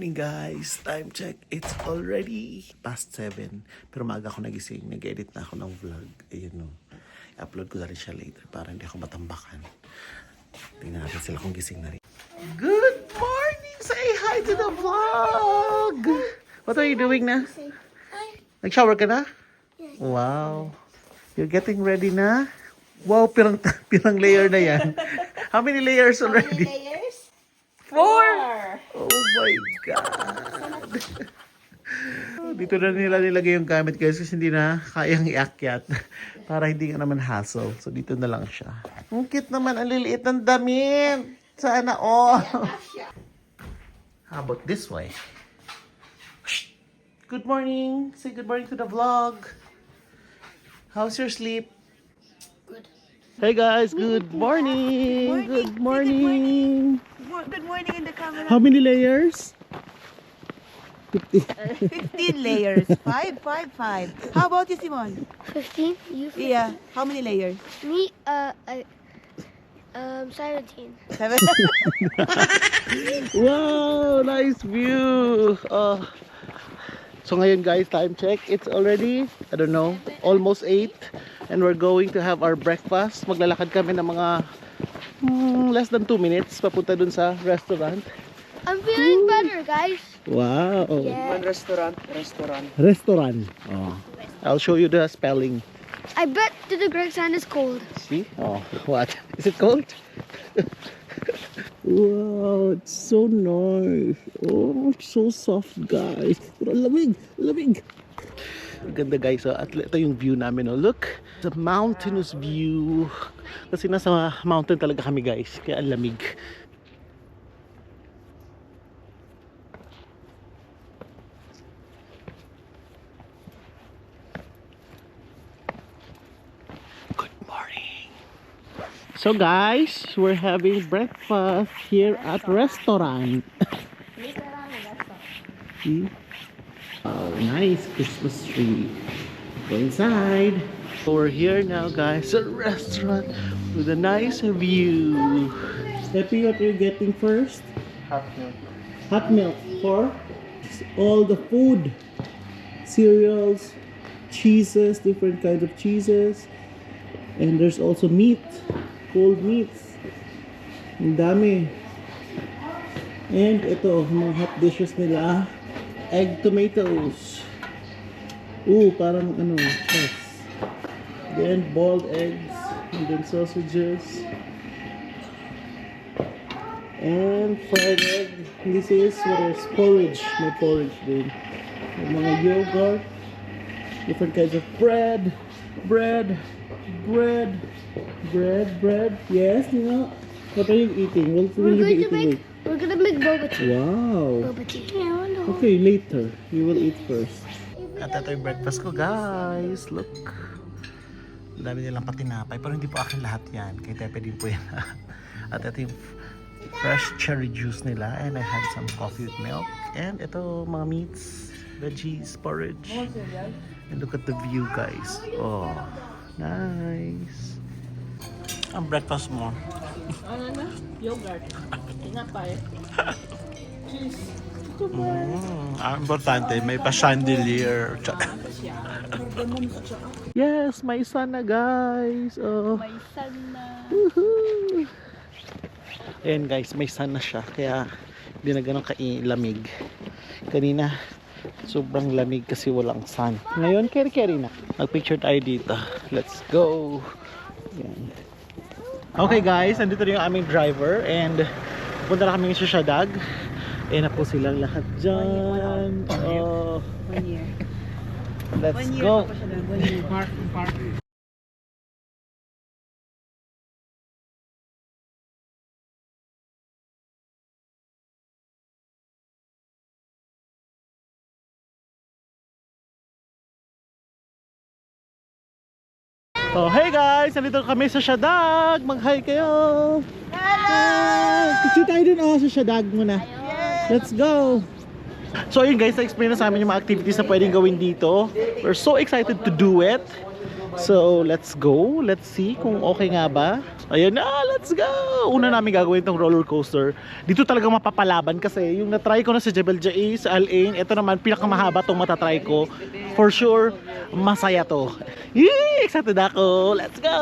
morning guys! Time check, it's already past 7. Pero maaga ako nagising, nag-edit na ako ng vlog. Ayun no. I-upload ko na rin siya later para hindi ako matambakan. Tingnan natin sila kung gising na rin. Good morning! Say hi to the vlog! What are you doing na? Nag-shower ka na? Wow. You're getting ready na? Wow, pirang, pirang layer na yan. How many layers already? layers? Four! My God! Dito na nila nilagay yung gamit guys kasi hindi na kayang iakyat para hindi ka naman hassle. So dito na lang siya. Ang cute naman, ang liliit ng damit. Sana all. How about this way? Good morning. Say good morning to the vlog. How's your sleep? Good. Hey guys, good morning. Good morning. Good morning good morning in the camera. How many layers? 15 layers. Five, five, five. How about you, Simon? 15? You? Yeah. How many layers? Me, uh, I, um, 17. Seven. Wow, nice view. Oh. So ngayon guys, time check. It's already, I don't know, almost 8. And we're going to have our breakfast. Maglalakad kami ng mga hmm, less than 2 minutes papunta dun sa restaurant. I'm feeling better, guys. Wow. Yeah. restaurant, restaurant. Restaurant. Oh. I'll show you the spelling. I bet to the Greg Sand is cold. See? Oh, what? Is it cold? wow, it's so nice. Oh, it's so soft, guys. Pero lamig, lamig. Ganda guys, so, at ito yung view namin. Oh. Look, the mountainous view. Kasi nasa mountain talaga kami guys, kaya lamig. So guys, we're having breakfast here at restaurant. See? Oh, nice Christmas tree. Go inside. So we're here now guys at restaurant with a nice view. Steppy, what are you getting first? Half milk. Hot milk for all the food. Cereals, cheeses, different kinds of cheeses. And there's also meat, cold meats. Ang dami. And ito, mga hot dishes nila. Egg tomatoes. Ooh, parang ano, yes. Then boiled eggs. And then sausages. And fried egg. This is what is porridge. May porridge din. May mga yogurt. Different kinds of bread. Bread. Bread. Bread. Bread. Yes, you know. What are you eating? What will We're you be eating make, we're gonna make boba tea. Wow. Boba tea. Yeah. Okay, later. You will eat first. At ito yung breakfast ko, guys. Look. Ang dami nilang patinapay. Pero hindi po akin lahat yan. Kay Tepe din po yan. At ito yung fresh cherry juice nila. And I had some coffee with milk. And ito, mga meats, veggies, porridge. And look at the view, guys. Oh, nice. Ang breakfast mo. Ano na? Yogurt. Tinapay. Cheese. Mm, ang importante, may pa-chandelier. yes, may sun na guys. Oh. May sana. Woohoo! Ayan guys, may sun na siya. Kaya hindi na ganun kailamig. Kanina, sobrang lamig kasi walang sun. Ngayon, keri-keri na. Mag-picture tayo dito. Let's go! Ayan. Okay guys, nandito na yung aming driver and punta na kami sa Shadag. Ayan na po silang lahat dyan. Oh, let's One year go! Park. Oh, hey guys! Nandito kami sa Shadag! Mag-hi kayo! Hello! Kasi tayo dun oh, sa Shadag muna. Let's go! So yun guys, na-explain na sa amin yung mga activities na pwedeng gawin dito. We're so excited to do it. So, let's go. Let's see kung okay nga ba. Ayun na, let's go! Una namin gagawin tong roller coaster. Dito talaga mapapalaban kasi yung natry ko na sa Jebel Jai, sa Al Ain, ito naman pinakamahaba tong matatry ko. For sure, masaya to. Yee! Excited ako! Let's go!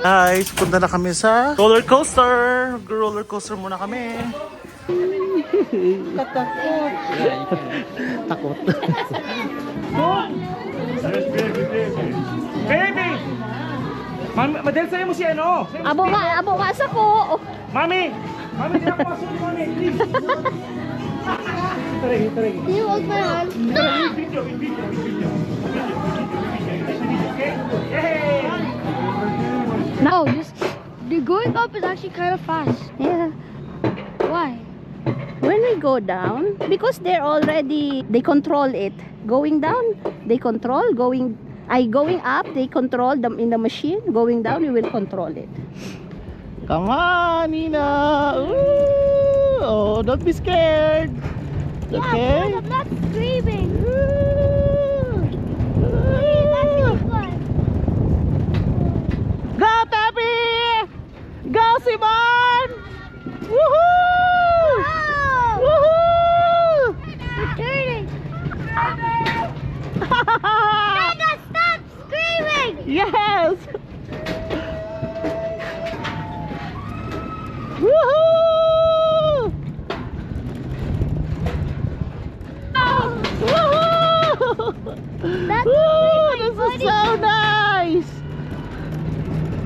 Guys, punta na kami sa roller coaster. Roller coaster muna kami. Takot. Baby! Mami, madel sa'yo mo si ano? Abo nga, abo nga sa ko. Mami! Mami, di ako pasok, mami, please! Taray, taray. Can you hold my hand? Video, video, video. Okay? Yay! No, just the going up is actually kind of fast. Yeah. Why? When we go down, because they're already, they control it. Going down, they control. Going, I going up, they control them in the machine. Going down, we will control it. Come on, Nina! Ooh! Oh, don't be scared! Okay? I'm not screaming. Go, Tepi! Go, Simon! Woohoo! Woohoo! We're turning. Nana, stop screaming! Yes! Woohoo! Woohoo! That's Woo! This is so nice!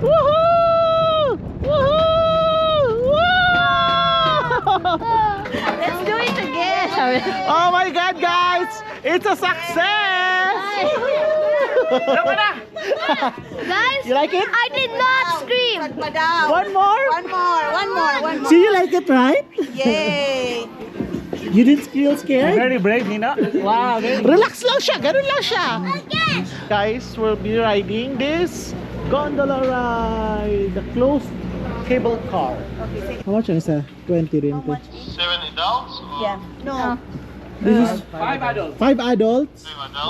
Woohoo! Woohoo! Woo! Let's do it again. Oh my God, guys! It's a success! Guys, You like it? I did not scream. One more? One more, one more, one more. So you like it, right? Yay! You didn't feel scared? Very brave, Nina. Wow, very Relax lang siya, ganun lang siya. Guys, we'll be riding this gondola ride, the closed cable car. Okay, How much is that? 20 rin. How much? Yeah. No. Oh. This is five adults. five adults,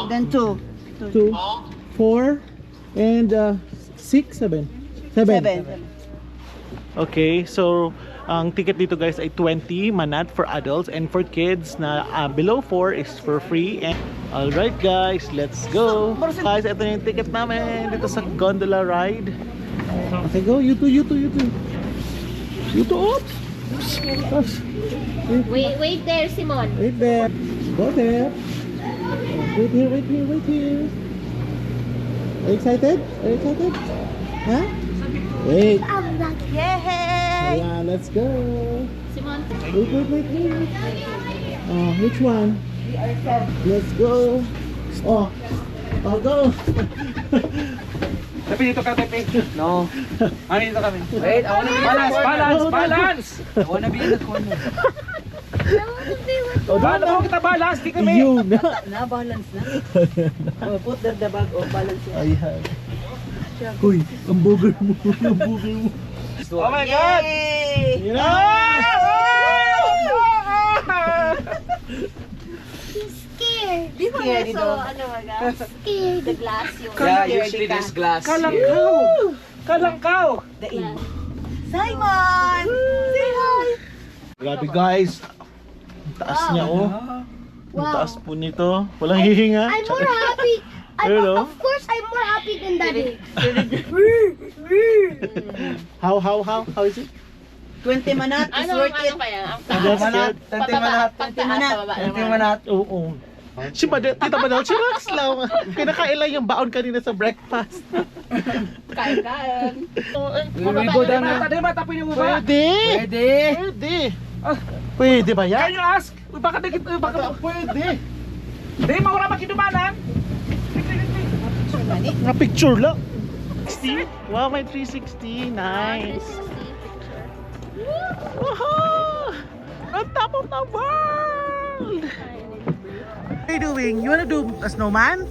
Then two. two, four, and uh, six, seven. Seven. Seven. Okay, so ang ticket dito guys ay 20 manat for adults and for kids na ah, below 4 is for free. And all right guys, let's go. Guys, ito na yung ticket namin dito sa gondola ride. Okay, go. You too, you too, you too. You too, oops. Oops. Wait, wait there, Simon. Wait there. Go there. Wait here, wait here, wait here. Are you excited? Are you excited? Huh? Wait. Yay! Yeah, let's go. Simon. Wait, wait, wait, wait. Oh, which one? Let's go. Oh, oh, go. Tepi, dito ka, Tepi. No. Mami, ah, dito kami. Wait, I wanna be balance, balance, balance. I wanna be in the corner. Oh, Paano mo kita balance? Di kami. Yun na. Na-balance na. oh, put the, the bag of balance yan. Ayan. Uy, ang bugger mo. ang bugger mo. Oh my God! Yay! Scared. Di ba nga so, ano mga? Scared. The glass yung... Yeah, usually there's glass Kalangkaw! Kalangkaw! The in. Simon! Say hi! Grabe guys. Ang taas niya oh. Ang Wow. taas po nito. Walang hihinga. I'm more happy. I'm, Hello? of course, I'm more happy than Daddy. How, how, how? How is it? 20 manat is worth it. kaya? Ang That's manat, good. tante manat, Tante manat. tante manat. Oo. Si Madel, tita Madel, si Rex lang. Kinakain lang yung baon kanina sa breakfast. Kain-kain. We will go down Mata, na. di ba? Pwede! Pwede. Pwede! Pwede ba Can yan? you ask? Uy, baka dikit, uy, baka... Pwede! Di, mawala makidumanan. Nga picture lang. 60? Wow, may 360. Nice. Woohoo! On top of the world! What are you doing? You wanna do a snowman?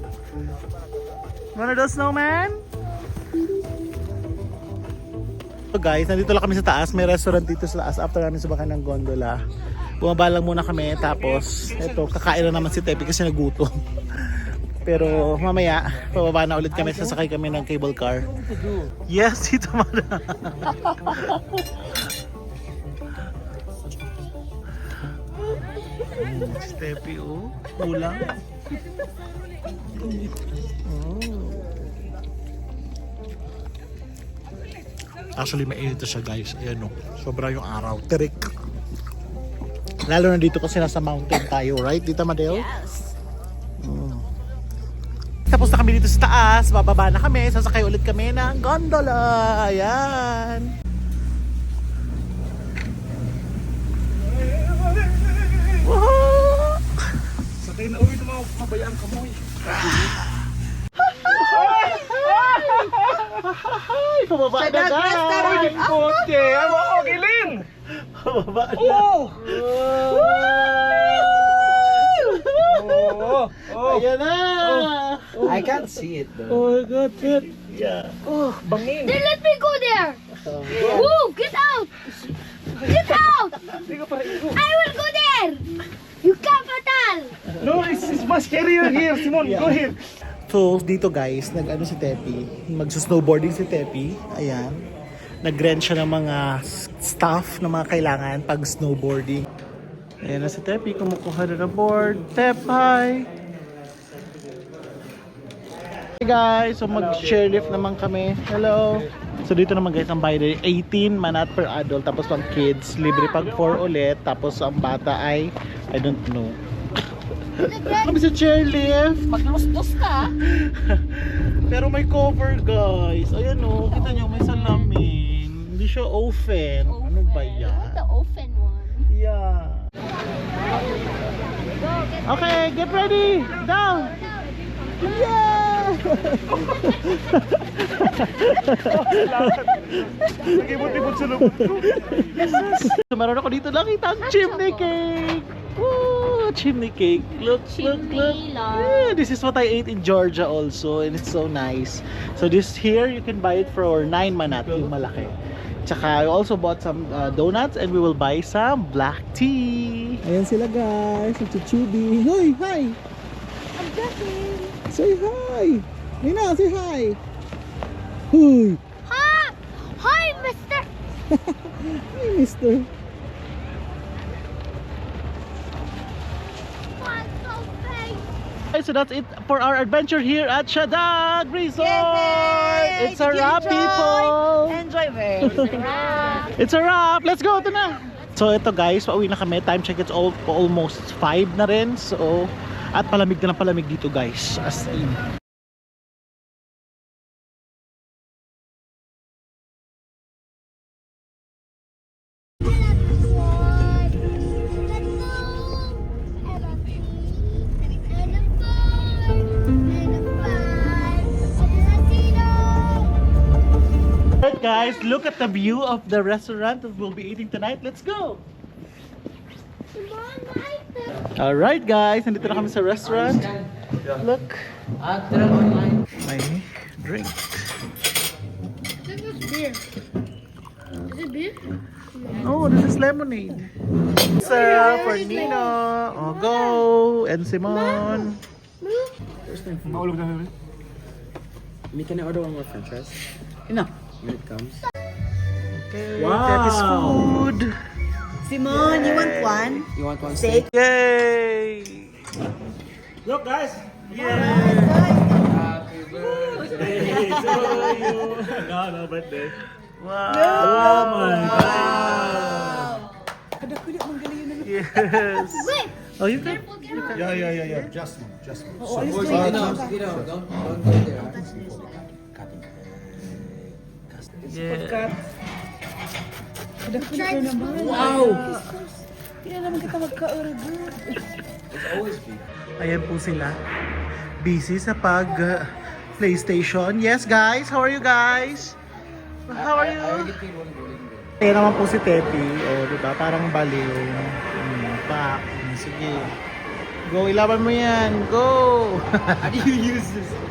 Wanna do a snowman? So guys, nandito lang kami sa taas. May restaurant dito sa taas after namin subakan ng gondola. Bumaba lang muna kami tapos eto kakain na naman si Tepi kasi nagutom. Pero mamaya, pababa na ulit kami, sasakay kami ng cable car. Yes, Tito Mara. Hmm, Steppy, oh. Kulang. Actually, mainit na siya guys. Ayan o. Sobra yung araw. Tirik. Lalo na dito kasi nasa mountain tayo, right? Dito, Madeo? Yes. Tapos na kami dito sa taas. Bababa na kami. Sasakay ulit kami ng gondola. Ayan. Woohoo! Sakay na uwi ng mga pabayaan kamoy. Ay, pababa na Douglas, tara. guys! Puti! Ano ako, Gilin? Pababa na. Oh! Oh! Oh! Ayan na! I can't see it though. Oh my God, shit. Yeah. Oh! Bangin! Then let me go there. Woo! Get out! Get out! I will go there. You can't fatal. No, it's, it's much scarier here, Simon. Go here. So, dito guys, nag-ano si Tepi, magsa-snowboarding si Tepi, ayan. Nag-rent siya ng mga s- stuff na mga kailangan pag snowboarding. Ayan na si Tepi, kumukuha na ng board. Tep, hi! Hey guys, so mag-chairlift naman kami. Hello! So dito naman guys, ang bayad ay 18 manat per adult, tapos pang kids, libre pag 4 ulit, tapos ang bata ay, I don't know. Kami sa chairlift. Maglustos ka. Pero may cover guys. Ayan o, kita nyo may salamin. Hindi siya open. Ano ba yan? The open one. Yeah. Okay, get ready. Down. Yeah! Nagibot-ibot sa loob. So, meron ako dito nakita ang chimney cake. Woo! Chimney cake. Look, look, look. Yeah, this is what I ate in Georgia also and it's so nice. So this here, you can buy it for 9 manat, yung malaki. Tsaka I also bought some uh, donuts and we will buy some black tea. Ayan sila guys, nagchuchubi. Hoy, hi! I'm guessing. Say hi! Nina, say hi! Hoy! Hi, hi, Mister. Hi, mister. Okay, so that's it for our adventure here at Shadag Resort. Yay! It's a Did you wrap, enjoy? people. Enjoy very. It's a wrap. Let's go. Ito na. So ito guys, pauwi na kami. Time check it's all, almost 5 na rin. So at palamig na ng palamig dito guys. As in. Guys, look at the view of the restaurant that we'll be eating tonight. Let's go. Alright guys, nandito na kami sa restaurant. Look. May drink. This is beer. Is it beer? Oh, this is lemonade. Sir, for Nino. Oh, go. And Simon. Maulog na namin. Me, can I order one more french fries? Ina. When it comes. Okay, Wow. that is food. Simon, you want one? You want one Steak? Yay! Look guys! Happy birthday. no, no, birthday. Wow! Oh my God! Yes. Wait. Oh, you can. Yeah, yeah, yeah, yeah. Just one, just one. Oh, you know, you know, don't, don't go there. Yeah. Wow! Ayan po sila. Busy sa pag uh, PlayStation. Yes, guys. How are you guys? How are you? Ayan naman po si Tepi. O, oh, diba? Parang baliw. Hmm, pak. Hmm, Sige. Go, ilaban mo yan. Go! How do you use this?